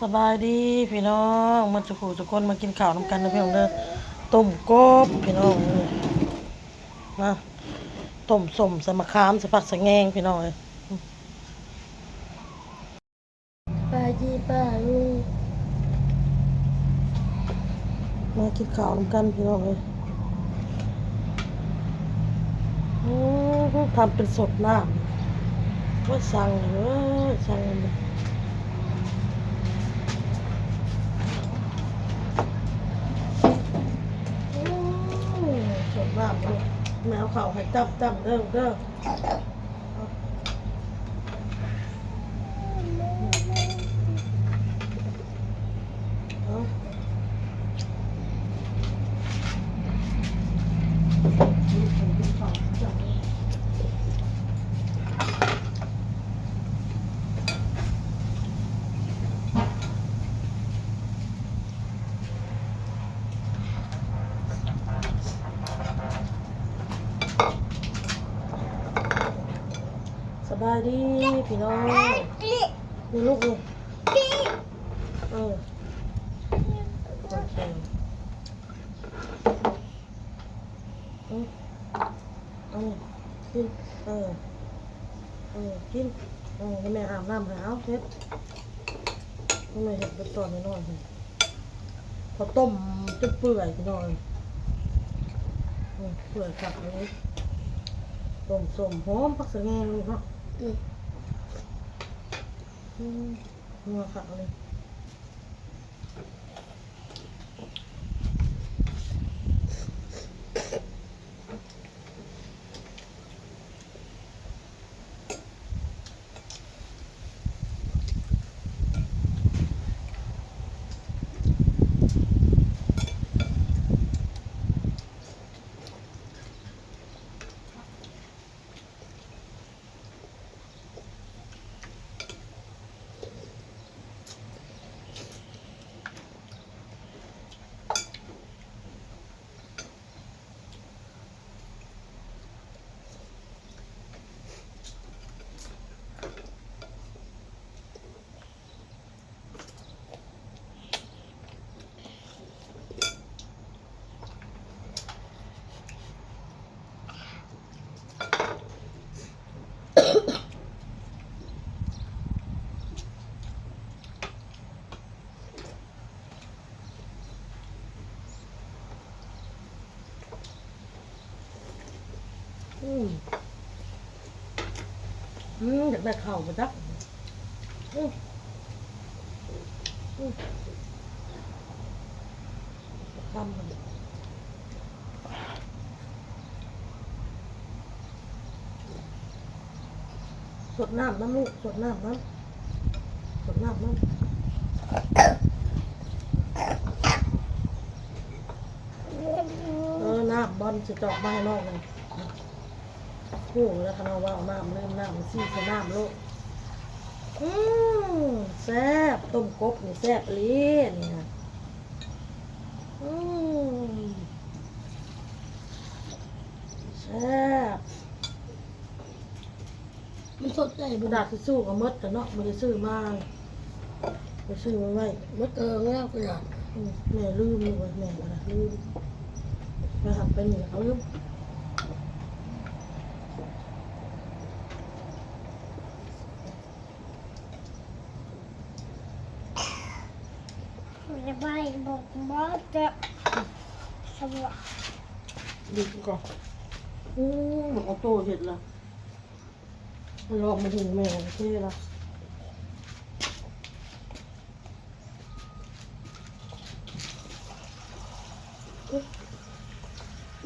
สบายดีพี่น้องมาจุกทุกคนมากินข้าวน้ำกันนะพี่น้องเด้อต้มกบพี่น้องมาต้มสมใส่มะขามใส่ผักใส่แงงพี่น้องเอ้ยป้าจีป้าลุงมากินข้าวน้ำกันพี่น้องเอ้ยโอ้โหทำเป็นสดน้ำว่าสั่งเลยเว้ยสั่งเลยโอ้สด น้ำแมวเขาให้จับจับเด้อเด้อ เอาสบายดีพี่น้องมีลูกเลย เออโอเคอืมเอากินเออเออกินเออแม่อาบน้ำหาเอาเฮ็ดทำไมเห็ดเป็นตอนน้อยๆเลยพอต้มจนเปื่อยพี่น้อยอืมเปื่อยขับเลยต้มสมหอมผักสะแงงเลยเนาะอืมอืมนัวขับเลยากได้ข้าวมาจักอืมอืมทำมันสดน้ำน้ำลูกสดน้ำน้ำสดน้ำน้ำ เออน้ำบอลจะจอกมาให้นอกเลย หูแล้วขนาดว่าเอาน้ำเริ่มน้ำมันซี่ใส่น้ำโลกอืมแซ่บต้มกบนี่แซ่บเลยนี่นะอืมแซ่บมันสดใจกบุระดาดาษทิชชู่ก็หมดแต่เนาะไม่ได้ซื้อมาไปซื้อมาไว้มดเอิงแล้วกระดาษอืมแม่ลืมเลยเว้ยแม่กระดาษลืมไปหักไปหนีเขาลืม จะไปบอกว่าจะสวัสดีก่อนอืมบอกเอาโตเห็ดละมันลองมาถึงแม่เท่ละ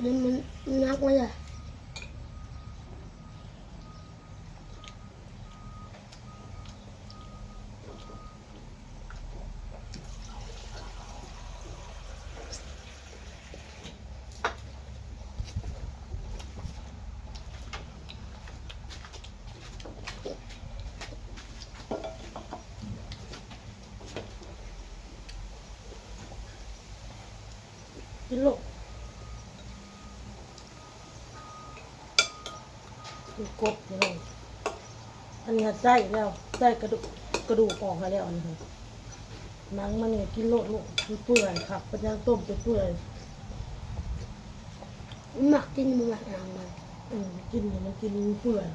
นี่มันนักไหมล่ะ กินลูกกินกบนี่เลยอันนี้ไส้แล้วไส้กระดูกกระดูกออกมาแล้วอันนี้ค่ะหนังมันเนี่ยกินโลดลูกมันเปื่อยขับปัญญางต้มไปเปื่อยหมักกินมันหมักนางมันอืมกินเนี่ยมันกินเปื่อย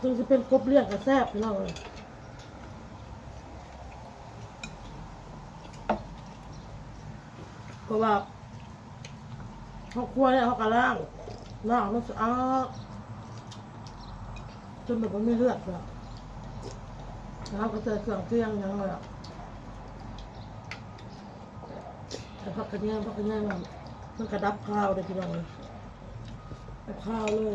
ถึงจะเป็นกบเลียงกับแซ่บพี่น้องเลยเพราะว่าเขาครัวเนี่ยเขากระล่างล่างมันสะอาดจนแบบว่าไม่เลือดแบบแล้วก็เจอเครื่องเคียงยังเลยอะแต่พักกันเนี่ยพักกันเนี่ยมันมันกระดับข้าวเลยพี่น้องเลยข้าวเลย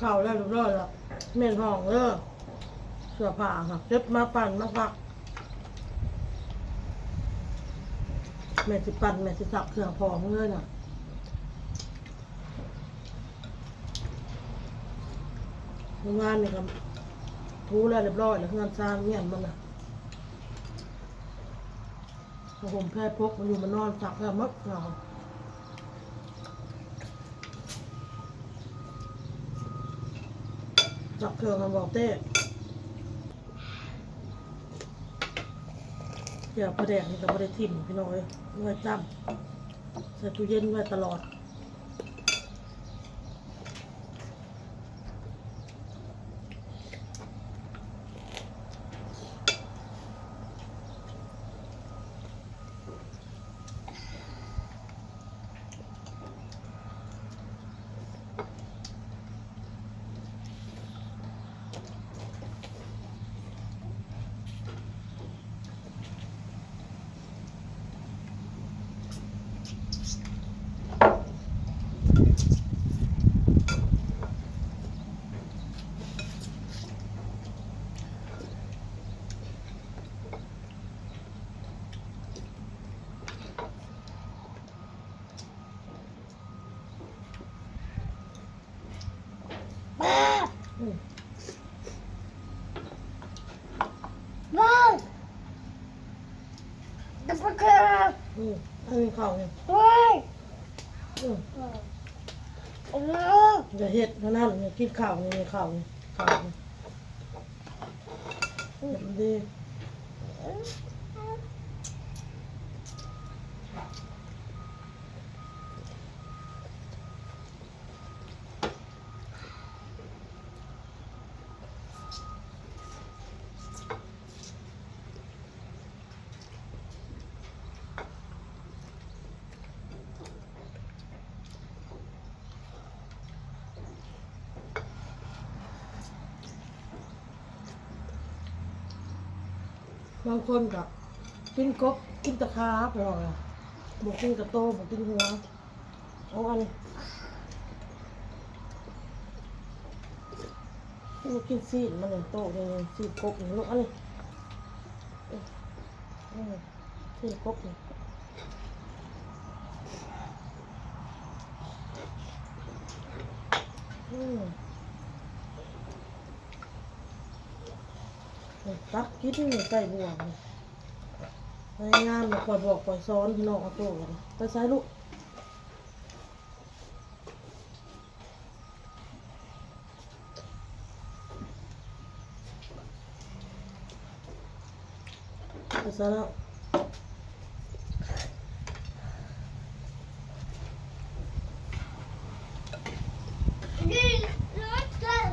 มีข้าแล้วเรียบร้อยล้วเม่นห้องเด้อเสื้อผ้าค่ะเก็บมาปั่นมาซักแม่สิปั่นแม่สิซักเครื่องพองเลยน่ะโรงงานนี่ครับทูแล้วเรียบร้อยแล้วงานสร้างเงียนมันน่ะพอผมแพ้พกมันอยู่มันนอนซักแล้วมัดเหงา จับ เครื่องมันบอกเต้เดี๋ยวประแดกนี่ก็ประเดทิมพี่น้อยเมื่อจ้ำใส่ตู้เย็นไว้ตลอด บ้า อืม บ้าดับเบิลเคอร์ อื มีข้าวเนี่ยอย่าเห็ดเท่านั้นอย่ากินข้าวนี่ข้าวนี่ข้าวนี่เห็ดมันดี บางคนกับกินกบกินตะขาบหรอกบอกกินกระโตบอกกินหัวเอาอันนี่กินซีดมันเลยโตเลยซีดกบนี่ลูกอันนี้ซีดกบนี่อืม ตักกินนี่ใส่บวกในงานมาคอยบอกคอยสอนพี่น้องเอาตัวกันไปใช้ลูกไปใช้แล้ว นี่รถกัน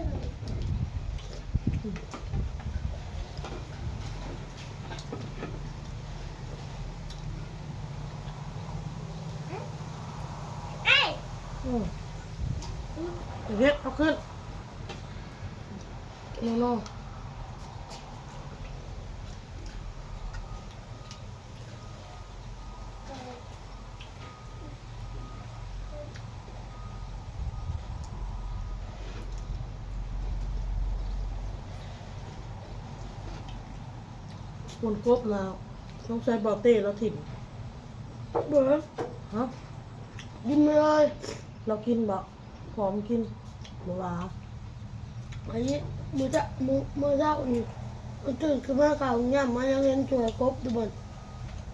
เอ้ย อืมเฮ็ดเอา ขึ้นโน่โน่คนครบแล้วต้องใช้บอเต้แล้วถิ่มเบิร์ดฮะกินไม่เลยเรากินบ่พร้อมกิน หรือว่าไอ้นี่มือจะมือมือเช้านี่มันตื่นขึ้นมาข่าวย่ำมายังเห็นสวยครบดูบน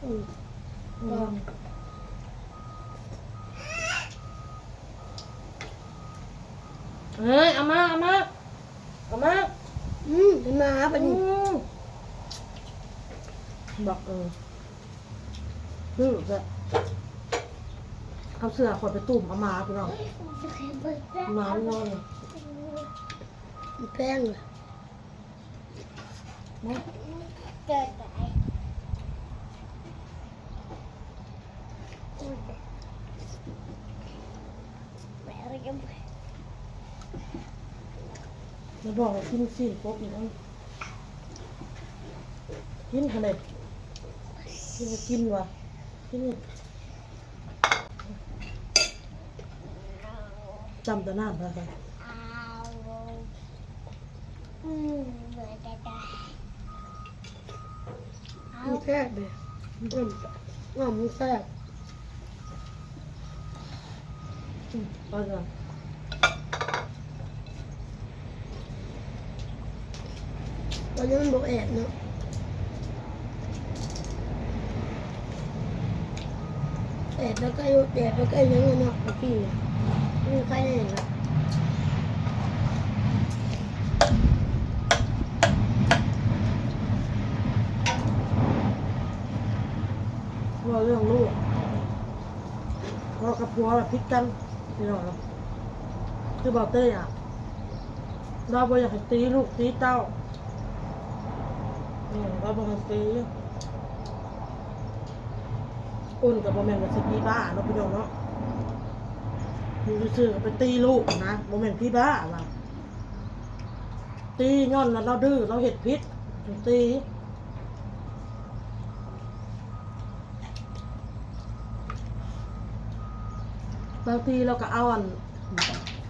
อืมอืมเฮ้ยเอามาเอามาเอามาอืมเห็นมาปะนี่อืมบอกเออคือแบบ เอาเสื้อคนไปตุ่มเอามาพี่น้องเอามาพี่น้องเนี่ยมันแป้งเลยนะเกิดไก่แม่ก็ยังแล้วบอกให้กินสิพวกนี้นะกินขนาดกินก็กินวะกิน จำแต่หน้าไปกันอืมมันแซ่บเลยอืมอะมันแซ่บอืมไปกันตอนนี้มันบอกแอบเนาะแอบแล้วก็แอบแล้วก็ยังไงเนาะเมื่อกี้เนี่ย ไม่มีใครเละว่าเรื่องลูกพอกับผัวพิดกันพี่น้องเนาะคือบอกเต้อะเราบ่อยากให้ตีลูกตีเต้าเราบ่ให้ตีอุ่นกับบ่แม่นว่าสิพี่บ้าเนาะพี่น้องเนาะ อยู่ซื่อๆไปตีลูกนะบ่แม่นพี่บ้าว่ะตีย้อนว่าเราดื้อเราเฮ็ดผิดถึงตีบางทีเราก็เอาอัน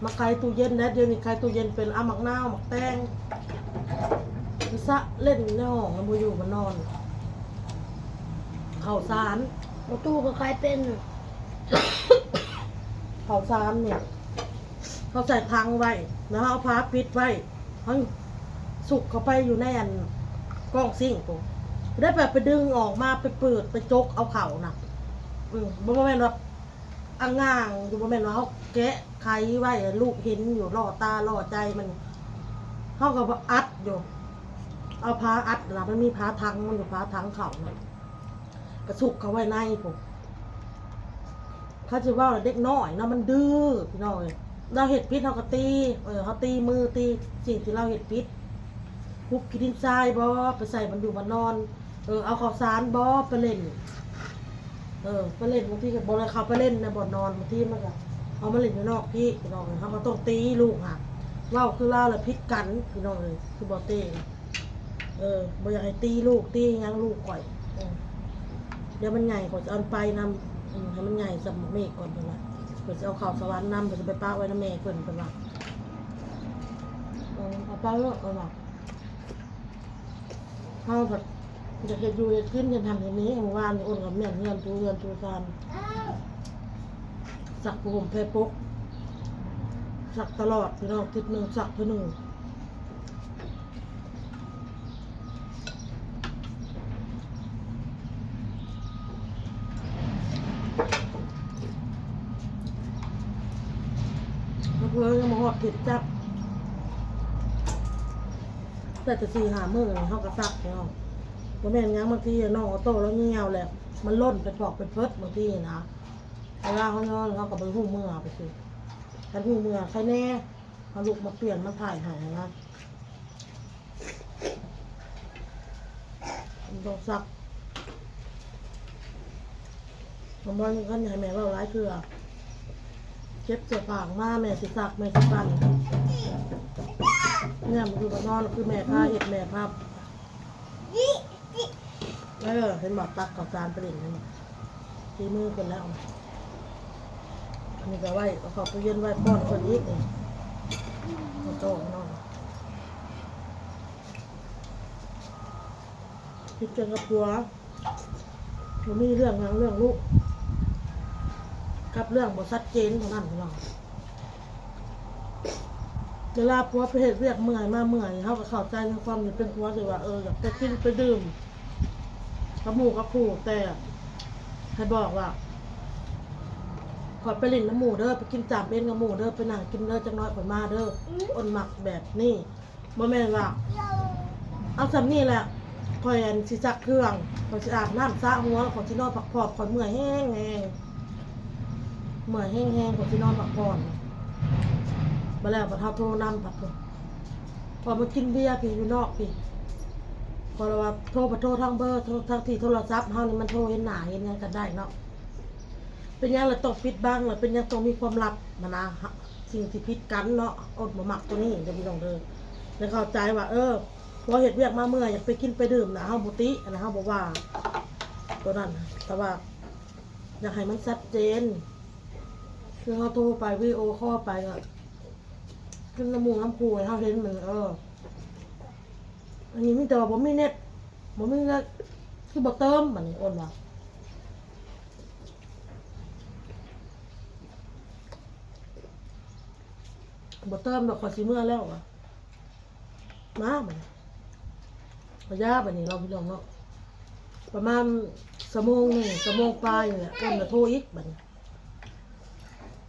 มาไขตู้เย็นนะเดี๋ยวนี้ไขตู้เย็นเป็นอาหมักนาวหมักแตงพิซะเล่นในห้องแล้วมาอยู่มานอน เข้าสารประตูก็คล้ายเป็นอะ ข้าวสารเนี่ยเขาใส่ทังไว้แล้วเอาผ้าปิดไว้ให้สุกเข้าไปอยู่ในอันกล้องซิ่งปุ๊ได้แบบไปดึงออกมาไปเปิดไปจกเอาเข่าน่ะอืมบ่แม่นว่าอ่างางอยู่บ่แม่นว่าเขาแกะไขไว้ลูกเห็นอยู่ล่อตาล่อใจมันเขาก็บอัดอยู่ เอาผ้าอัดนะมันมีผ้าทังมันอยู่ผ้าทังเขานะกระสุกเขาไว้ในผม เขาจะว่าเด็กน้อยเนาะมันดื้อพี่น้อยเราเห็ดพิษเขาก็ตี เออเขาตีมือตีสิ่งที่เราเห็ดพิษคุบกินดินทรายบอไปใส่มันอยู่มันนอน เออเอาข้าวสารบอไปเล่น เออไปเล่นบางทีกับบอลเขาไปเล่นในบ่อนนอนบางทีมันก็เอามาเล่นอยู่นอกพี่พี่น้องเลยเขาก็ต้องตีลูกค่ะว่าคือเล่าเลยพิษกันพี่น้องเลยคือบอเต้เออบ่อยากให้ตีลูกตียังลูกก่อยเดี๋ยวมันใหญ่กว่าจะเอาไปนำ อืมให้มันใหญ่สมเมฆก่อนเป็นว่าเพื่อจะเอาข่าวสวรรค์นำเพื่อจะไปป้ากไว้น้ำเมฆเพื่อนเป็นว่าเออเอาไปเลิกเอาหรอกเขาแบบอยากจะอยู่อยากขึ้นจะทำอย่างนี้เมื่อวานนี่อ้นกับแม่เงินตูเงินตูซานสักผมเพปกสักตลอดพี่น้องทิศหนึ่งสักเท่าหนึ่งเพื่อนยังมาหอดติด จับแต่จะสี่หามือเขาก็ซักเนาะบ่แม่นหยังบางทีน้องเอาโตแล้วเงียวแหละมันล่นไปปอกไปเพิดบางทีนะเวลาเขานอนเขาก็ไปหูเมื่อไปสิถ้าหูเมื่อใครแน่เอาลูกมาเปลี่ยนมาถ่ายหายนะมันต้องซักผมบอกกันให้แม่เว่าร้ายคือ เจ็บเจ็บปากมาแม่สิซักแม่สิปั่นเนี่ยมันอยู่กับนอนคือแม่พาเห็ดแม่พาเออเห็นบอกตักกับจานไปเล่นนั่นทีมือคนแล้วอันนี้ก็ไหวเอาขอบไปเย็นไหวป้อนคนอีกนี่เอาโจ้นอนคิดกันกับผัวมันมีเรื่องงานเรื่องลูก กับเรื่องบ่ชัดเจนเท่านั้นพี่น้องเวลาผัวไปเหตุเรียกเมื่อยมาเมื่อยเขาก็เข้าใจในความเป็นผัวสิว่าเอออยากไปกินไปดื่มกับหมูกับคู่แต่ให้บอกว่าขอไปเลินน้ำหมูเด้อไปกินจามเอ็นกับหมูเด้อไปนั่งกินเด้อจังน้อยขอมาเด้ออดหมักแบบนี้บ่แม่นว่าเอาสำนี่แหละคอยอันสิจักเครื่องคอยสิอาบน้ำสระหัวขอยสินอนพักผ่อนขอยเมื่อยแห้งแห้ง เมื่อยแห้งแห้งขอยสินอนพักผ่อนมาแล้วพอเท้าโทรนำพักผ่อนพอมากินเบียร์พี่อยู่นอกพี่พอเราว่าโทรไปโทรทางเบอร์โทรทางที่โทรศัพท์เฮานี่มันโทรเห็นหนาเห็นยังกันได้เนาะเป็นยังเลยต้องปิดบ้างเลยเป็นยังต้องมีความลับมานะฮะสิ่งที่พิดกันเนาะอดมาหมักตัวนี้เดี๋ยวพี่ลองเดินแล้วเข้าใจว่า เออพอเห็ดเวียกมาเมื่ออยากไปกินไปดื่มนะเฮาบุตินะเฮาบอกว่า ตัวนั้นแต่ว่า อยากให้มันชัดเจน คือเขาโทรไปวีโอข้อไปก็ขึ้นน้ำมูกน้ำปูให้เขาเห็นเหมือนเออ อันนี้มีแต่ว่าผมไมีเน็ตผมไมีเน็ตคือบ่เติมแบบนี้โอนว่าบ่เติมดอกขอสิเมื่อแล้วอะมาบัดนี้พยาบัดนี้เราพี่น้องเนาะประมาณสมงหนึ่งสมงปลายเนี่แหละต้นจะโทรอีกบันี้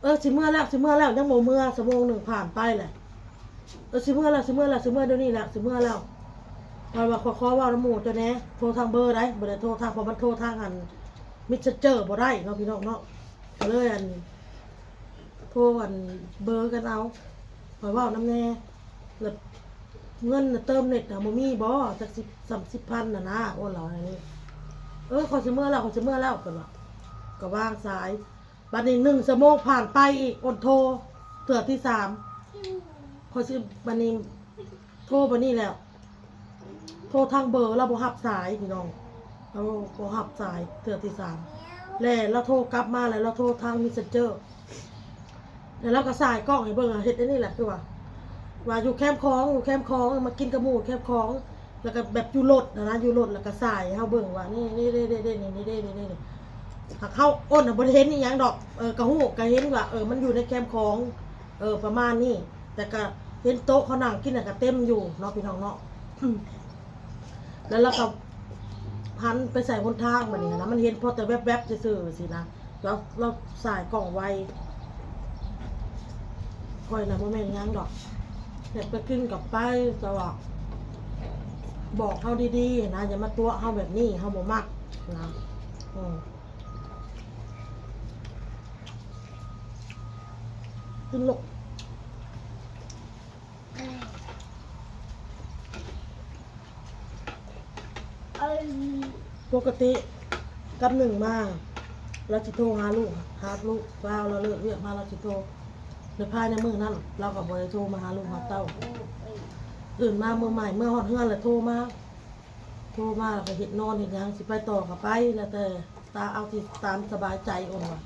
เออสิเมื่อแล้วสิเมื่อแล้วยังโมเมื่อสมงหนึ่งผ่านไปแหละเออสิเมื่อแล้วสิเมื่อแล้วสิเมื่อเดี๋ยวนี้แหละสิเมื่อแล้วมาว่าขอขอว่าน้ำหมูเจะแหน่โทรทางเบอร์ได้บ่ได้โทรทางเพราะมันโทรทางอันมิเจอร์บ่ได้เนาะพี่น้องเนาะก็เลยอันโทรอันเบอร์กันเอาขอว่าน้ำแน่แล้วเงินเติมเน็ตอะบ่มีบ่จักสิบสามสิบพันน่ะนะโอ้เหรออันนี้เออขอสิเมื่อแล้วขอสิเมื่อแล้วเพิ่นว่าก็วางสาย บัดนี้หนึ่งสมองผ่านไปอีกอดโทรเถื่อที่สามคชื่อบัดนี้โทรบัดนี้แล้ว โทรทางเบอร์เราบอหับสายพี่น้องเราบอหับสายเถื่อที่สามแล้วเราโทรกลับมาแล้วเราโทรทางมิสเจอร์แล้วเราก็สายกล้องให้เบิ่งเห็นอันนี้แหละคือว่าว่าอยู่แคมป์คลองอยู่แคมป์คลองมากินกระมูดแคมป์คลองแล้วก็แบบอยู่รถนะนะอยู่รถแล้วก็สายเขาเบิ่งว่านี่นี่เด้เด้เด้นี่นี่เด้เด้เด้ ข้าอ้นอะบ่ได้เห็นอีหยังดอกเออกระหูกก็เห็นว่าเออมันอยู่ในแคมป์คลอง เออประมาณนี้แต่ก็เห็นโต๊ะเขานั่งกินน่ะก็เต็มอยู่เนาะพี่น้องเนาะแล้วเราก็พันไปใส่บนทางบัดนี้นะมันเห็นพอแต่แวบๆจะซื่อสินะแล้วเราสายกล่องไวคอยนะบ่แม่นหยังดอกอยากไปกินกับไปตลอดบอกเขาดีๆนะอย่ามาตัวเขาแบบนี้เขาบ่มักนะอืม ขึ้นลกปกติกับหนึ่งมาเราจะโทรหาลูกหาลูกว้าวเราเลิกเรียกมาเราจะโทรในภายในมือนั้นเรากับบริโทรมาหาลูกหาเต้าตื่นมาเมื่อใหม่เมื่อฮอดเฮือนแล้วโทรมาโทรมาแล้วก็เห็ดนอนเห็ดหยังสิไปต่อกับไปแล้วแต่ตาเอาที่ตามสบายใจโอนว่า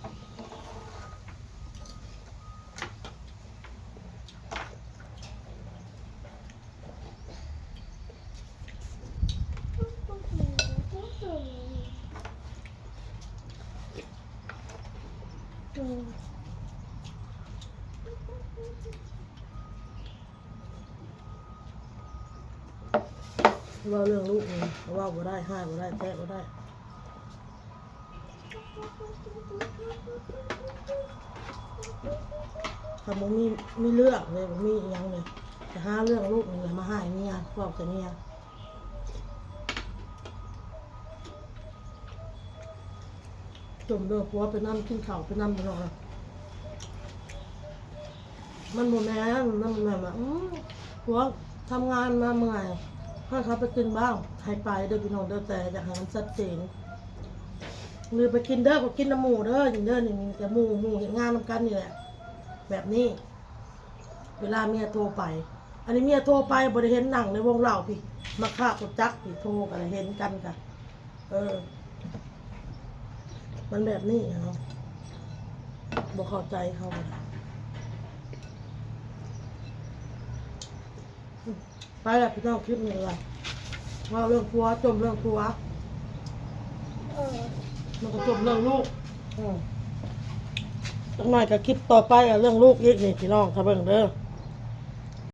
ว่าเรื่องลูกนี่เว่าบ่ได้ห้าบ่ได้แตะบ่ได้คำว่ามีมีเลือกเลยบ่มีอยังเลยจะห้าเรื่องลูกนี่แหละมาให้เมียบอกแต่เมียจมเด้อผัวไปนั่งกินข้าวไปนั่งไปนอนมันโมแม่นมันแม่แบบผัวทำงานมาเมื่อย ให้เขาไปกินบ้างให้ไปเด้อพี่น้องเด้อแต่อยากให้มันชัดเจนหรือไปกินเด้อก็กินน้ำหมูเด้ออย่างเด้อนี่มีแต่หมูหมูเห็นงานนำกันนี่แหละ แบบนี้ เวลาเมียโทรไป อันนี้เมียโทรไปบริเห็นหนังในวงเล่าพี่ มาฆ่ากดจักพี่โทรกันเห็นกันกันเออ มันแบบนี้เนาะบอกเข้าใจเขาเลย ไปแล้วพี่น้องคลิปนี้เลยว่าเรื่องผัวจมเรื่องผัวเออมันก็จมเรื่องลูกอืมจักหน่อยก็คลิปต่อไปอะเรื่องลูกอีกนี่พี่น้องครับเบิ่งเด้อ